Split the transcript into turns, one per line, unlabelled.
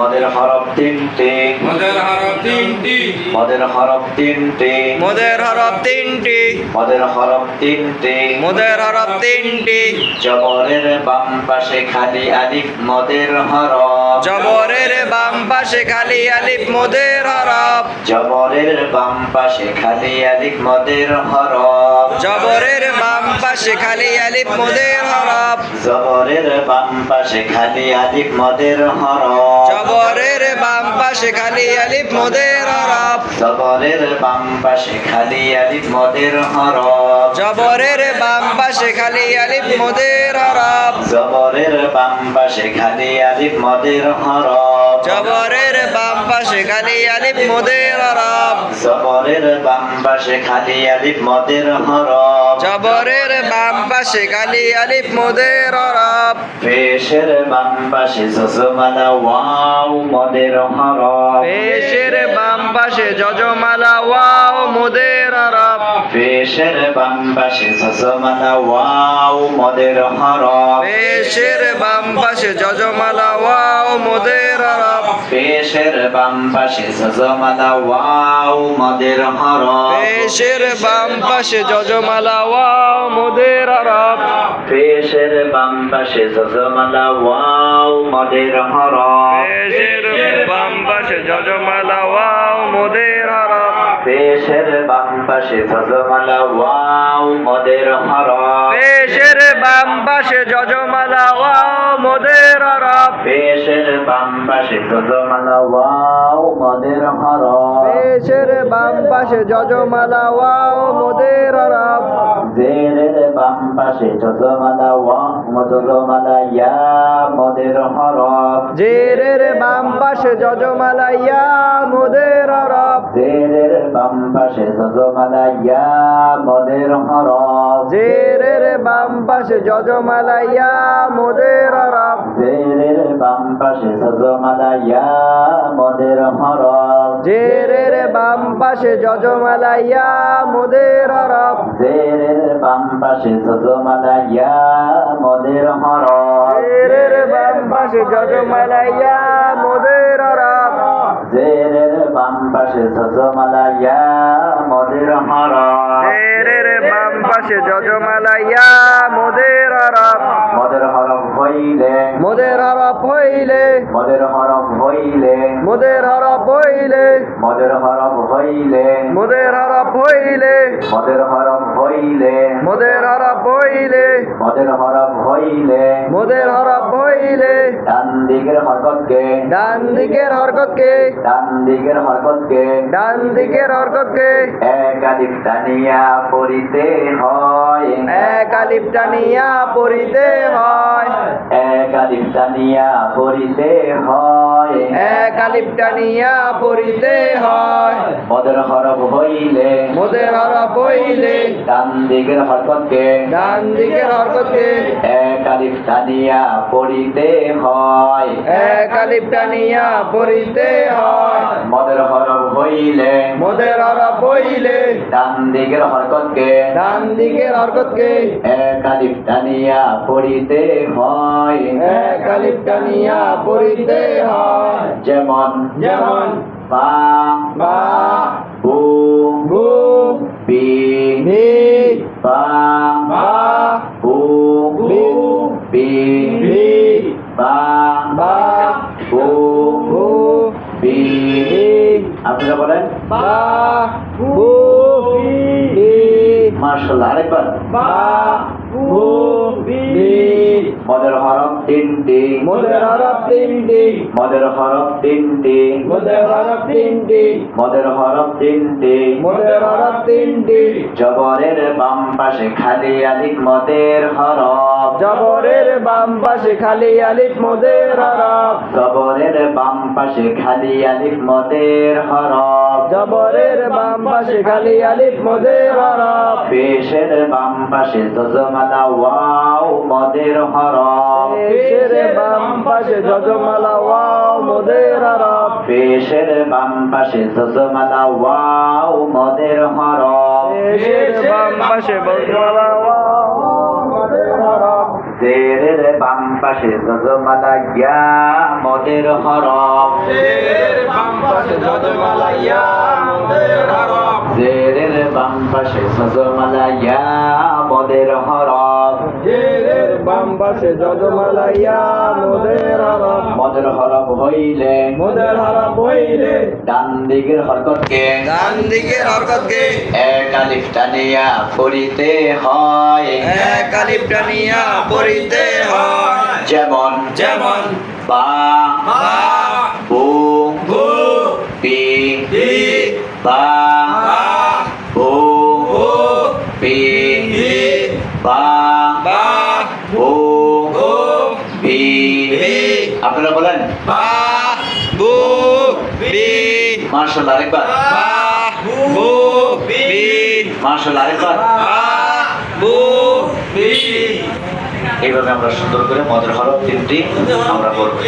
মদের হরফ তিনটি।
মদের হরফ তিনটি।
মদের হরফ তিনটি।
মোদের হরফ তিনটি।
মদের হরফ তিনটি।
মোদের হরফ তিনটি।
জবরের বাম পাশে খালি আলিফ মদের হরফ।
জবরের বাম পাশে খালি আলিফ মোদের হরফ।
জবরের বাম পাশে খালি আলিফ মদের হরফ।
পাশে খালি আলিফ মোদের হরফ।
জবরের বাম পাশে খালি আলিফ মদের হরফ।
জবরের বাম পাশে খালি আলিফ মোদের হরফ।
জবরের বাম পাশে খালি আলিফ মদের হরফ।
জবরের বাম পাশে খালি আলিফ মোদের হরফ।
জবরের বাম পাশে খালি আলিফ মদের হরফ।
জবরের বাম পাশে খালি আলিফ মোদের হরফ
জবরের বাম পাশে খালি আলিফ মদের হরফ
জবরের বাম পাশে খালি আলিফ মোদের হরফ
পেশের বাম পাশে জজমালা ওয়াও মদের হরফ
পেশের বাম পাশে জজমালা ওয়াও মদের হরফ
পেশের বাম পাশে জজমালা ওয়াও মদের হরফ
পেশের বাম পাশে যজমালা ওয়াও মোদের হরফ
পেশের বাম পাশে জজমালা ওয়াও মদের হরফ
পেশের বাম পাশে যজমালা ওয়াও মোদের হরফ
পেশের বাম পাশে জজমালা ওয়াও মদের হরফ
পেশের বাম পাশে যজমালা ওয়াও মোদের হরফ
পেশের বাম পাশে জজমালা ওয়াও মদের হরফ
পেশের বাম পাশে যজমালা ওয়াও মোদের হরফ
পেশের বাম পাশে জজমালা ওয়াও মদের হরফ
পেশের বাম পাশে যজমালা ওয়াও মোদের হরফ
জেরের বাম পাশে জজমালা ওয়াও জজমালা ইয়া মদের হরফ
জেরের বাম পাশে যজমালা ইয়া মোদের হরফ
বাম পাশে জজমালা ইয়া মদের হরফ
জেরের বাম পাশে যজমালা ইয়া মোদের হরফ
জেরের বাম পাশে জজমালা ইয়া মদের হরফ
জেরের বাম পাশে যজমালা ইয়া মোদের হরফ
জেরের বাম পাশে জজমালা ইয়া মদের হরফ
জেরের বাম পাশে যজমালা ইয়া মোদের
বাম পাশে সজমালা ইয়া মদের হরফ
জেরের বাম পাশে যজমালা ইয়া মোদের হরফ
মদের হরফ হইলে।
মোদের হরফ হইলে।
মদের হরফ হইলে।
মোদের হরফ হইলে।
মদের হরফ হইলে।
মোদের হরফ হইলে।
মদের হরফ হইলে।
মোদের হরফ হইলে।
মদের হরফ হইলে।
মোদের হরফ হইলে।
ডান দিকের হরকতকে।
ডান দিকের হরকতকে।
ডান দিকের হরকতকে।
ডান দিকের হরকতকে।
এক আলিফ টানিয়া পড়িতে হয়।
এক আলিফ টানিয়া পড়িতে হয়।
এক আলিফ টানিয়া পড়িতে হয়।
এক আলিফ টানিয়া পড়িতে হয়।
মদের হরফ হইলে
মোদের হরফ হইলে
ডান দিকের হরকতকে
ডান দিকের হরকতকে
এক আলিফ টানিয়া পড়িতে হয়।
এক আলিফ টানিয়া পড়িতে হয়।
মদের হরফ হইলে
মোদের হরফ হইলে
ডান দিকের হরকতকে।
ডান দিকের হরকতকে।
এক আলিফ টানিয়া পড়িতে হয়।
এক আলিফ টানিয়া পড়িতে হয়।
যেমন
যেমন
বা
বা
বু
বু
বি বা
বা
বু
বি
বি বা
বা
বু
বু
আপনারা বলেন? মার্শাল্লাহ আরেকবার। মদের হরফ তিনটি।
মোদের হরফ তিনটি।
মদের হরফ তিনটি।
মোদের হরফ তিনটি।
মদের হরফ তিনটি।
মোদের হরফ তিনটি।
জবরের বাম পাশে খালি আলিফ মদের হরফ।
জবরের বাম পাশে খালি আলিফ মোদের হরফ।
জবরের বাম পাশে খালি আলিফ মদের হরফ।
জবরের বাম পাশে খালি আলিফ মোদের হরফ।
পেশের বাম পাশে জজমালা ওয়াও মদের হরফ।
পেশের বাম পাশে যজমালা ওয়াও মোদের হরফ।
পেশের বাম পাশে জজমালা ওয়াও মদের হরফ।
পেশের বাম পাশে যজমালা
পাশে জজমালা ইয়া মদের হরফ।
বাম পাশে যজমালাইয়া মোদের হরফ।
জেরের বাম পাশে সজমালাইয়া মদের হরফ।
জেরের বাম পাশে যজমালাইয়া মোদের হরফ।
মদের হরফ হইলে
মোদের হরফ হইলে
ডান দিকের হরকতকে
ডান দিকের হরকতকে
এক আলিফ টানিয়া পড়িতে হয়।
এক আলিফ টানিয়া পড়িতে হয়।
যেমন
যেমন
বা
বা
বু
বু
পি
পি
বা
বা
বু
বু
পি
পি
বা
বা
বু
বু
পি
পি
আপনারা বলেন।
বা বু পি
মার্শাল্লাহ আরেকবার।
বা বু পি
মার্শাল্লাহ আরেকবার।
বা বু পি
এইভাবে আমরা সুন্দর করে মদের হরফ তিনটি আমরা করব।